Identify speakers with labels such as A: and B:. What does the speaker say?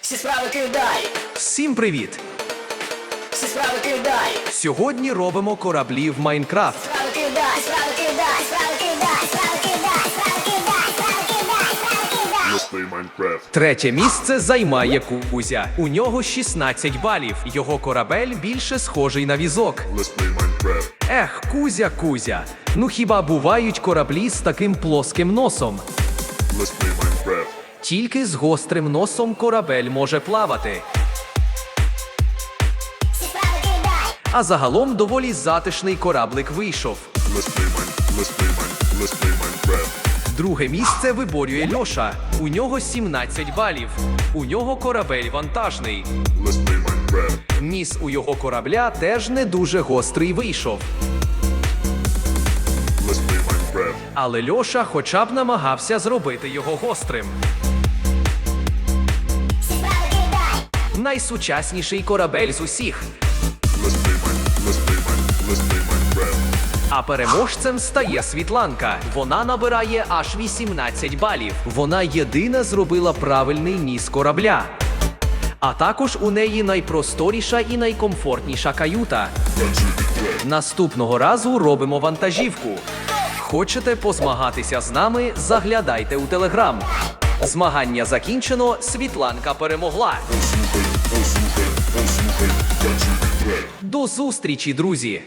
A: Всі справи кидай,
B: Всім привіт!
A: всі справи кидай,
B: Сьогодні робимо кораблі в Майнкрафт.
A: справи кидай, справи кидай, справи кидай, справи кидай, справи кидай, справи кидай, справи кидай.
C: Let's play Minecraft.
B: Третє місце займає Кузя. У нього 16 балів. Його корабель більше схожий на візок.
C: Let's play Minecraft.
B: Ех, Кузя, Кузя. Ну хіба бувають кораблі з таким плоским носом?
C: Let's play Minecraft.
B: Тільки з гострим носом корабель може плавати. А загалом доволі затишний кораблик вийшов. Друге місце виборює Льоша. У нього 17 балів. У нього корабель вантажний. Ніс у його корабля теж не дуже гострий вийшов. Але Льоша хоча б намагався зробити його гострим. Найсучасніший корабель з усіх. А переможцем стає Світланка. Вона набирає аж 18 балів. Вона єдина зробила правильний ніс корабля. А також у неї найпросторіша і найкомфортніша каюта. Наступного разу робимо вантажівку. Хочете позмагатися з нами? Заглядайте у телеграм. Змагання закінчено. Світланка перемогла. До зустрічі, друзі!